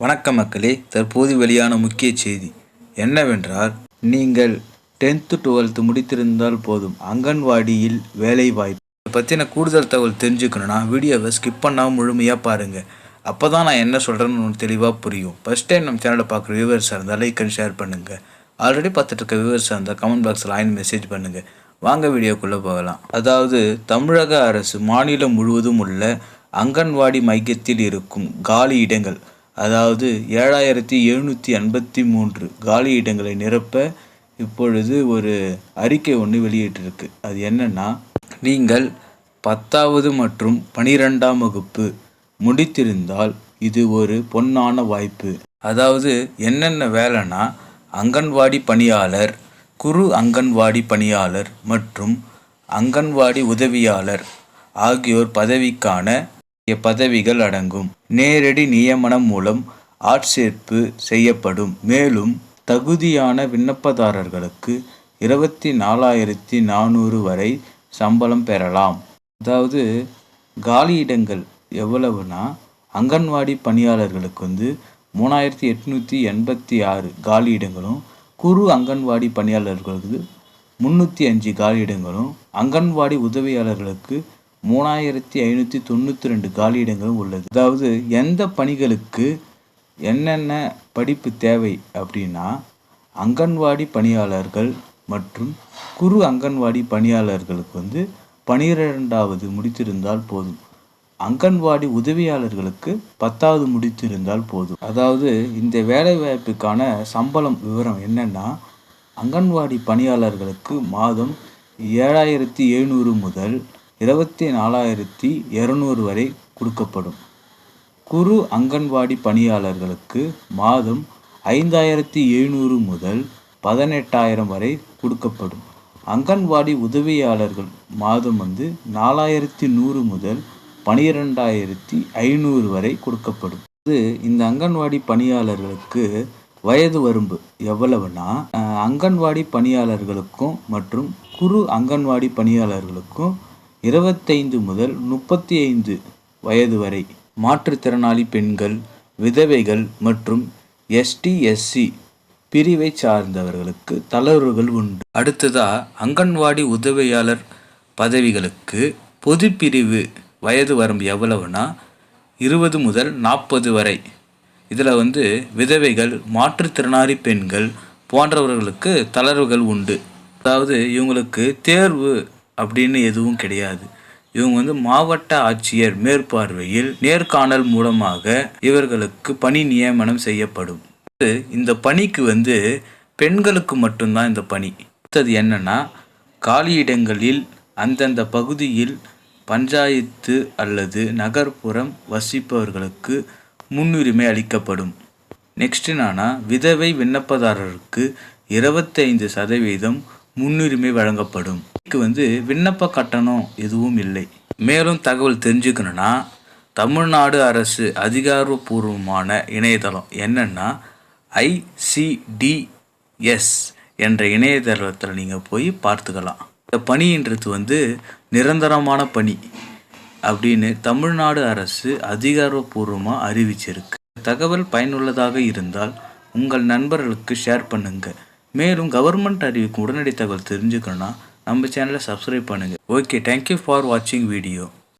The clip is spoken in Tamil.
வணக்கம் மக்களே தற்போது வெளியான முக்கிய செய்தி என்னவென்றால் நீங்கள் டென்த்து டுவெல்த்து முடித்திருந்தால் போதும். அங்கன்வாடியில் வேலை வாய்ப்பு இதை பற்றின கூடுதல் தகவல் தெரிஞ்சுக்கணுன்னா வீடியோவை ஸ்கிப் பண்ணாமல் முழுமையாக பாருங்கள் அப்போ தான் நான் என்ன சொல்கிறேன்னு உங்களுக்கு தெளிவாக புரியும். ஃபஸ்ட் டைம் நம்ம சேனலை பார்க்குற வியூவர்ஸாக இருந்தால் லைக் அண்ட் ஷேர் பண்ணுங்கள் ஆல்ரெடி பார்த்துட்டு இருக்க வியூவர்ஸாக இருந்தால் கமெண்ட் பாக்ஸில் ஆயின் மெசேஜ் பண்ணுங்கள் வாங்க வீடியோக்குள்ளே போகலாம். அதாவது தமிழக அரசு மாநிலம் முழுவதும் உள்ள அங்கன்வாடி மையத்தில் இருக்கும் காலி இடங்கள் அதாவது ஏழாயிரத்தி எழுநூற்றி எண்பத்தி மூன்று காலி இடங்களை நிரப்ப இப்பொழுது ஒரு அறிக்கை ஒன்று வெளியிட்டிருக்கு. அது என்னன்னா நீங்கள் பத்தாவது மற்றும் பனிரெண்டாம் வகுப்பு முடித்திருந்தால் இது ஒரு பொன்னான வாய்ப்பு. அதாவது என்னென்ன வேலைன்னா அங்கன்வாடி பணியாளர் குறு அங்கன்வாடி பணியாளர் மற்றும் அங்கன்வாடி உதவியாளர் ஆகியோர் பதவிக்கான பதவிகள் அடங்கும். நேரடி நியமனம் மூலம் ஆட்சேர்ப்பு செய்யப்படும். மேலும் தகுதியான விண்ணப்பதாரர்களுக்கு இருபத்தி நாலாயிரத்தி நானூறு வரை சம்பளம் பெறலாம். அதாவது காலியிடங்கள் எவ்வளவுனா அங்கன்வாடி பணியாளர்களுக்கு வந்து மூணாயிரத்தி எட்நூற்றி எண்பத்தி ஆறு காலியிடங்களும் குறு அங்கன்வாடி பணியாளர்களுக்கு முந்நூற்றி அஞ்சு காலியிடங்களும் அங்கன்வாடி உதவியாளர்களுக்கு மூணாயிரத்தி ஐநூற்றி தொண்ணூற்றி ரெண்டு காலியிடங்களும் உள்ளது. அதாவது எந்த பணிகளுக்கு என்னென்ன படிப்பு தேவை அப்படின்னா அங்கன்வாடி பணியாளர்கள் மற்றும் குறு அங்கன்வாடி பணியாளர்களுக்கு வந்து பனிரெண்டாவது முடித்திருந்தால் போதும். அங்கன்வாடி உதவியாளர்களுக்கு பத்தாவது முடித்திருந்தால் போதும். அதாவது இந்த வேலைவாய்ப்புக்கான சம்பளம் விவரம் என்னென்னா அங்கன்வாடி பணியாளர்களுக்கு மாதம் ஏழாயிரத்தி எழுநூறு முதல் இருபத்தி நாலாயிரத்தி இரநூறு வரை கொடுக்கப்படும். குறு அங்கன்வாடி பணியாளர்களுக்கு மாதம் ஐந்தாயிரத்தி எழுநூறு முதல் பதினெட்டாயிரம் வரை கொடுக்கப்படும். அங்கன்வாடி உதவியாளர்கள் மாதம் வந்து நாலாயிரத்தி நூறு முதல் பனிரெண்டாயிரத்தி ஐநூறு வரை கொடுக்கப்படும். இது இந்த அங்கன்வாடி பணியாளர்களுக்கு வயது வரம்பு எவ்வளவுனா அங்கன்வாடி பணியாளர்களுக்கும் மற்றும் குறு அங்கன்வாடி பணியாளர்களுக்கும் இருபத்தைந்து முதல் முப்பத்தி ஐந்து வயது வரை மாற்றுத்திறனாளி பெண்கள் விதவைகள் மற்றும் எஸ்டி எஸ்சி பிரிவை சார்ந்தவர்களுக்கு தளர்வுகள் உண்டு. அடுத்ததா அங்கன்வாடி உதவியாளர் பதவிகளுக்கு பொது பிரிவு வயது வரம்பு எவ்வளவுனா இருபது முதல் நாற்பது வரை. இதில் வந்து விதவைகள் மாற்றுத்திறனாளி பெண்கள் போன்றவர்களுக்கு தளர்வுகள் உண்டு. அதாவது இவங்களுக்கு தேர்வு அப்படின்னு எதுவும் கிடையாது. இவங்க வந்து மாவட்ட ஆட்சியர் மேற்பார்வையில் நேர்காணல் மூலமாக இவர்களுக்கு பணி நியமனம் செய்யப்படும். இந்த பணிக்கு வந்து பெண்களுக்கு மட்டும்தான் இந்த பணி. அடுத்தது என்னன்னா காலியிடங்களில் அந்தந்த பகுதியில் பஞ்சாயத்து அல்லது நகர்ப்புறம் வசிப்பவர்களுக்கு முன்னுரிமை அளிக்கப்படும். நெக்ஸ்ட் என்னன்னா விதவை விண்ணப்பதாரருக்கு இருபத்தைந்து சதவீதம் முன்னுரிமை வழங்கப்படும். இதுக்கு வந்து விண்ணப்ப கட்டணம் எதுவும் இல்லை. மேலும் தகவல் தெரிஞ்சுக்கணுன்னா தமிழ்நாடு அரசு அதிகாரப்பூர்வமான இணையதளம் என்னென்னா ஐசிடிஎஸ் என்ற இணையதளத்தில் நீங்கள் போய் பார்த்துக்கலாம். இந்த பணின்றது வந்து நிரந்தரமான பணி அப்படின்னு தமிழ்நாடு அரசு அதிகாரப்பூர்வமாக அறிவிச்சிருக்கு. தகவல் பயனுள்ளதாக இருந்தால் உங்கள் நண்பர்களுக்கு ஷேர் பண்ணுங்கள் மேலும் கவர்மெண்ட் அறிவிக்கும் உடனடி தகவல் தெரிஞ்சுக்கணுன்னா நம்ம சேனலை சப்ஸ்கிரைப் பண்ணுங்கள் ஓகே தேங்க்யூ ஃபார் வாட்சிங் வீடியோ